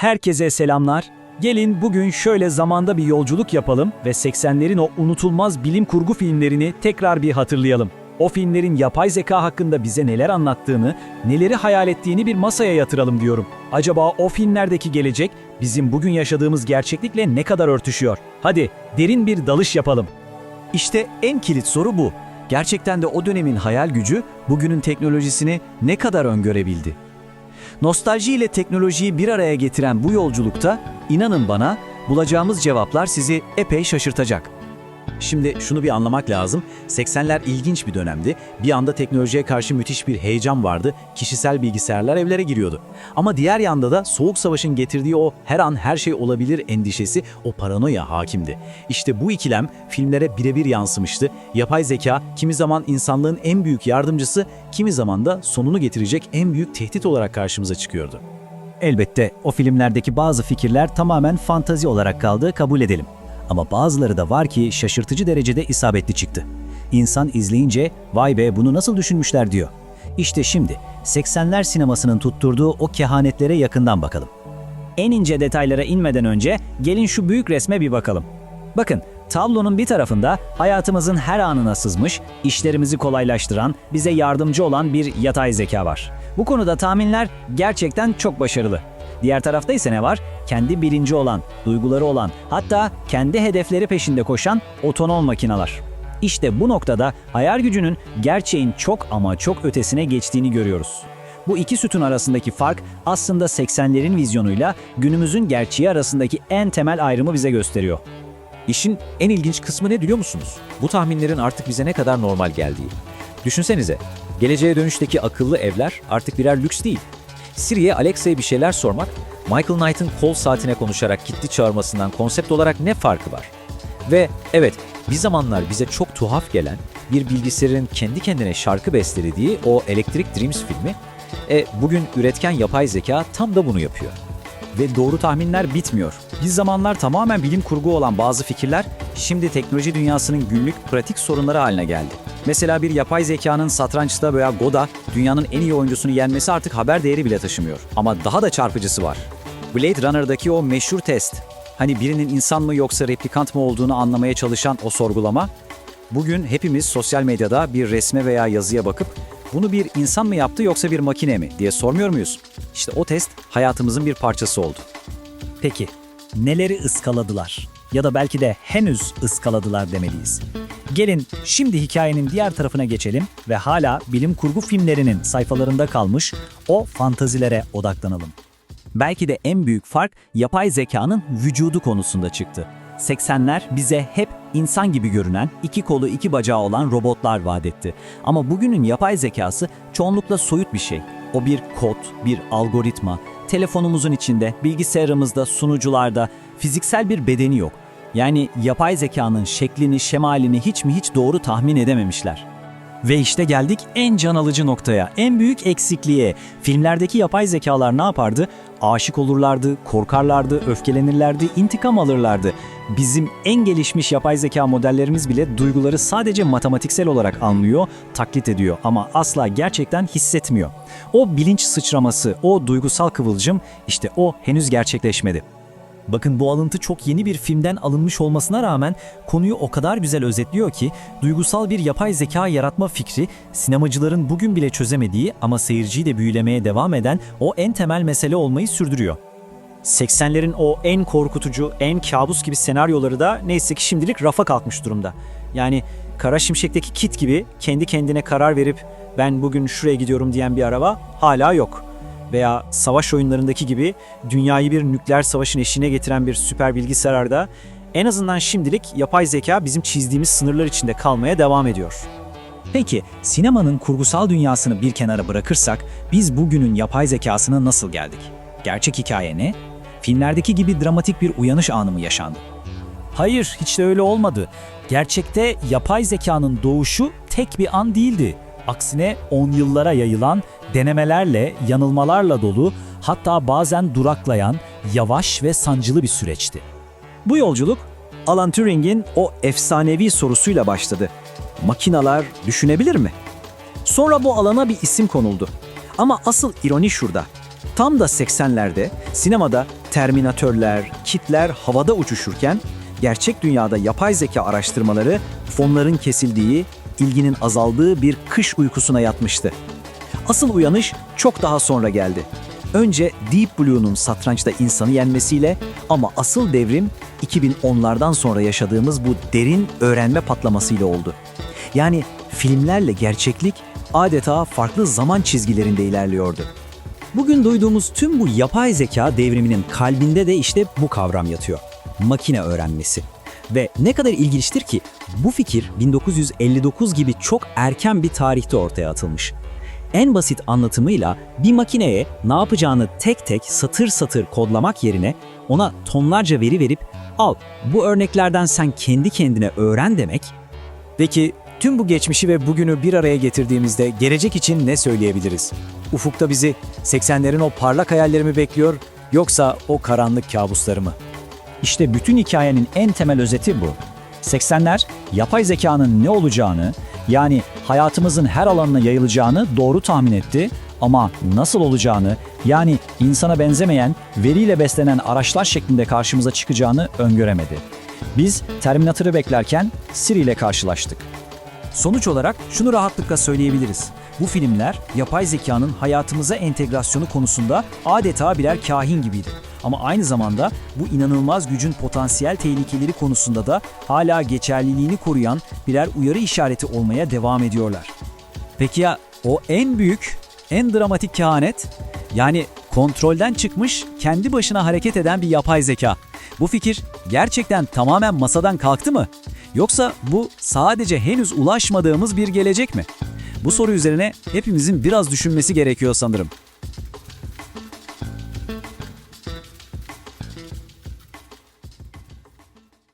Herkese selamlar. Gelin bugün şöyle zamanda bir yolculuk yapalım ve 80'lerin o unutulmaz bilim kurgu filmlerini tekrar bir hatırlayalım. O filmlerin yapay zeka hakkında bize neler anlattığını, neleri hayal ettiğini bir masaya yatıralım diyorum. Acaba o filmlerdeki gelecek bizim bugün yaşadığımız gerçeklikle ne kadar örtüşüyor? Hadi derin bir dalış yapalım. İşte en kilit soru bu. Gerçekten de o dönemin hayal gücü bugünün teknolojisini ne kadar öngörebildi? Nostalji ile teknolojiyi bir araya getiren bu yolculukta inanın bana bulacağımız cevaplar sizi epey şaşırtacak. Şimdi şunu bir anlamak lazım. 80'ler ilginç bir dönemdi. Bir anda teknolojiye karşı müthiş bir heyecan vardı. Kişisel bilgisayarlar evlere giriyordu. Ama diğer yanda da Soğuk Savaş'ın getirdiği o her an her şey olabilir endişesi, o paranoya hakimdi. İşte bu ikilem filmlere birebir yansımıştı. Yapay zeka kimi zaman insanlığın en büyük yardımcısı, kimi zaman da sonunu getirecek en büyük tehdit olarak karşımıza çıkıyordu. Elbette o filmlerdeki bazı fikirler tamamen fantazi olarak kaldı kabul edelim. Ama bazıları da var ki şaşırtıcı derecede isabetli çıktı. İnsan izleyince vay be bunu nasıl düşünmüşler diyor. İşte şimdi 80'ler sinemasının tutturduğu o kehanetlere yakından bakalım. En ince detaylara inmeden önce gelin şu büyük resme bir bakalım. Bakın, tablonun bir tarafında hayatımızın her anına sızmış, işlerimizi kolaylaştıran, bize yardımcı olan bir yatay zeka var. Bu konuda tahminler gerçekten çok başarılı. Diğer tarafta ise ne var? Kendi bilinci olan, duyguları olan, hatta kendi hedefleri peşinde koşan otonom makineler. İşte bu noktada hayal gücünün gerçeğin çok ama çok ötesine geçtiğini görüyoruz. Bu iki sütun arasındaki fark aslında 80'lerin vizyonuyla günümüzün gerçeği arasındaki en temel ayrımı bize gösteriyor. İşin en ilginç kısmı ne biliyor musunuz? Bu tahminlerin artık bize ne kadar normal geldiği. Düşünsenize, geleceğe dönüşteki akıllı evler artık birer lüks değil. Siri'ye Alexa'ya bir şeyler sormak, Michael Knight'ın kol saatine konuşarak kitli çağırmasından konsept olarak ne farkı var? Ve evet, bir zamanlar bize çok tuhaf gelen bir bilgisayarın kendi kendine şarkı bestelediği o Electric Dreams filmi, e, bugün üretken yapay zeka tam da bunu yapıyor. Ve doğru tahminler bitmiyor. Bir zamanlar tamamen bilim kurgu olan bazı fikirler şimdi teknoloji dünyasının günlük pratik sorunları haline geldi. Mesela bir yapay zekanın satrançta veya Go'da dünyanın en iyi oyuncusunu yenmesi artık haber değeri bile taşımıyor. Ama daha da çarpıcısı var. Blade Runner'daki o meşhur test. Hani birinin insan mı yoksa replikant mı olduğunu anlamaya çalışan o sorgulama. Bugün hepimiz sosyal medyada bir resme veya yazıya bakıp bunu bir insan mı yaptı yoksa bir makine mi diye sormuyor muyuz? İşte o test hayatımızın bir parçası oldu. Peki neleri ıskaladılar? Ya da belki de henüz ıskaladılar demeliyiz. Gelin şimdi hikayenin diğer tarafına geçelim ve hala bilim kurgu filmlerinin sayfalarında kalmış o fantazilere odaklanalım. Belki de en büyük fark yapay zekanın vücudu konusunda çıktı. 80'ler bize hep insan gibi görünen, iki kolu iki bacağı olan robotlar vaat etti. Ama bugünün yapay zekası çoğunlukla soyut bir şey. O bir kod, bir algoritma, telefonumuzun içinde, bilgisayarımızda, sunucularda fiziksel bir bedeni yok. Yani yapay zekanın şeklini, şemalini hiç mi hiç doğru tahmin edememişler. Ve işte geldik en can alıcı noktaya, en büyük eksikliğe. Filmlerdeki yapay zekalar ne yapardı? Aşık olurlardı, korkarlardı, öfkelenirlerdi, intikam alırlardı. Bizim en gelişmiş yapay zeka modellerimiz bile duyguları sadece matematiksel olarak anlıyor, taklit ediyor ama asla gerçekten hissetmiyor. O bilinç sıçraması, o duygusal kıvılcım işte o henüz gerçekleşmedi. Bakın bu alıntı çok yeni bir filmden alınmış olmasına rağmen konuyu o kadar güzel özetliyor ki duygusal bir yapay zeka yaratma fikri sinemacıların bugün bile çözemediği ama seyirciyi de büyülemeye devam eden o en temel mesele olmayı sürdürüyor. 80'lerin o en korkutucu, en kabus gibi senaryoları da neyse ki şimdilik rafa kalkmış durumda. Yani Kara Şimşek'teki Kit gibi kendi kendine karar verip ben bugün şuraya gidiyorum diyen bir araba hala yok. Veya savaş oyunlarındaki gibi dünyayı bir nükleer savaşın eşiğine getiren bir süper bilgisayarda en azından şimdilik yapay zeka bizim çizdiğimiz sınırlar içinde kalmaya devam ediyor. Peki sinemanın kurgusal dünyasını bir kenara bırakırsak biz bugünün yapay zekasına nasıl geldik? Gerçek hikaye ne? Filmlerdeki gibi dramatik bir uyanış anı mı yaşandı? Hayır, hiç de öyle olmadı. Gerçekte yapay zekanın doğuşu tek bir an değildi. Aksine on yıllara yayılan, denemelerle, yanılmalarla dolu, hatta bazen duraklayan, yavaş ve sancılı bir süreçti. Bu yolculuk Alan Turing'in o efsanevi sorusuyla başladı. Makinalar düşünebilir mi? Sonra bu alana bir isim konuldu. Ama asıl ironi şurada. Tam da 80'lerde sinemada Terminatörler, kitler havada uçuşurken gerçek dünyada yapay zeka araştırmaları fonların kesildiği, ilginin azaldığı bir kış uykusuna yatmıştı. Asıl uyanış çok daha sonra geldi. Önce Deep Blue'nun satrançta insanı yenmesiyle ama asıl devrim 2010'lardan sonra yaşadığımız bu derin öğrenme patlamasıyla oldu. Yani filmlerle gerçeklik adeta farklı zaman çizgilerinde ilerliyordu. Bugün duyduğumuz tüm bu yapay zeka devriminin kalbinde de işte bu kavram yatıyor. Makine öğrenmesi. Ve ne kadar ilginçtir ki bu fikir 1959 gibi çok erken bir tarihte ortaya atılmış. En basit anlatımıyla bir makineye ne yapacağını tek tek satır satır kodlamak yerine ona tonlarca veri verip al bu örneklerden sen kendi kendine öğren demek Peki tüm bu geçmişi ve bugünü bir araya getirdiğimizde gelecek için ne söyleyebiliriz? Ufukta bizi 80'lerin o parlak hayalleri mi bekliyor yoksa o karanlık kabusları mı? İşte bütün hikayenin en temel özeti bu. 80'ler yapay zekanın ne olacağını, yani hayatımızın her alanına yayılacağını doğru tahmin etti ama nasıl olacağını, yani insana benzemeyen, veriyle beslenen araçlar şeklinde karşımıza çıkacağını öngöremedi. Biz Terminator'ı beklerken Siri ile karşılaştık. Sonuç olarak şunu rahatlıkla söyleyebiliriz. Bu filmler yapay zekanın hayatımıza entegrasyonu konusunda adeta birer kahin gibiydi. Ama aynı zamanda bu inanılmaz gücün potansiyel tehlikeleri konusunda da hala geçerliliğini koruyan birer uyarı işareti olmaya devam ediyorlar. Peki ya o en büyük, en dramatik kehanet? Yani kontrolden çıkmış, kendi başına hareket eden bir yapay zeka. Bu fikir gerçekten tamamen masadan kalktı mı? Yoksa bu sadece henüz ulaşmadığımız bir gelecek mi? Bu soru üzerine hepimizin biraz düşünmesi gerekiyor sanırım.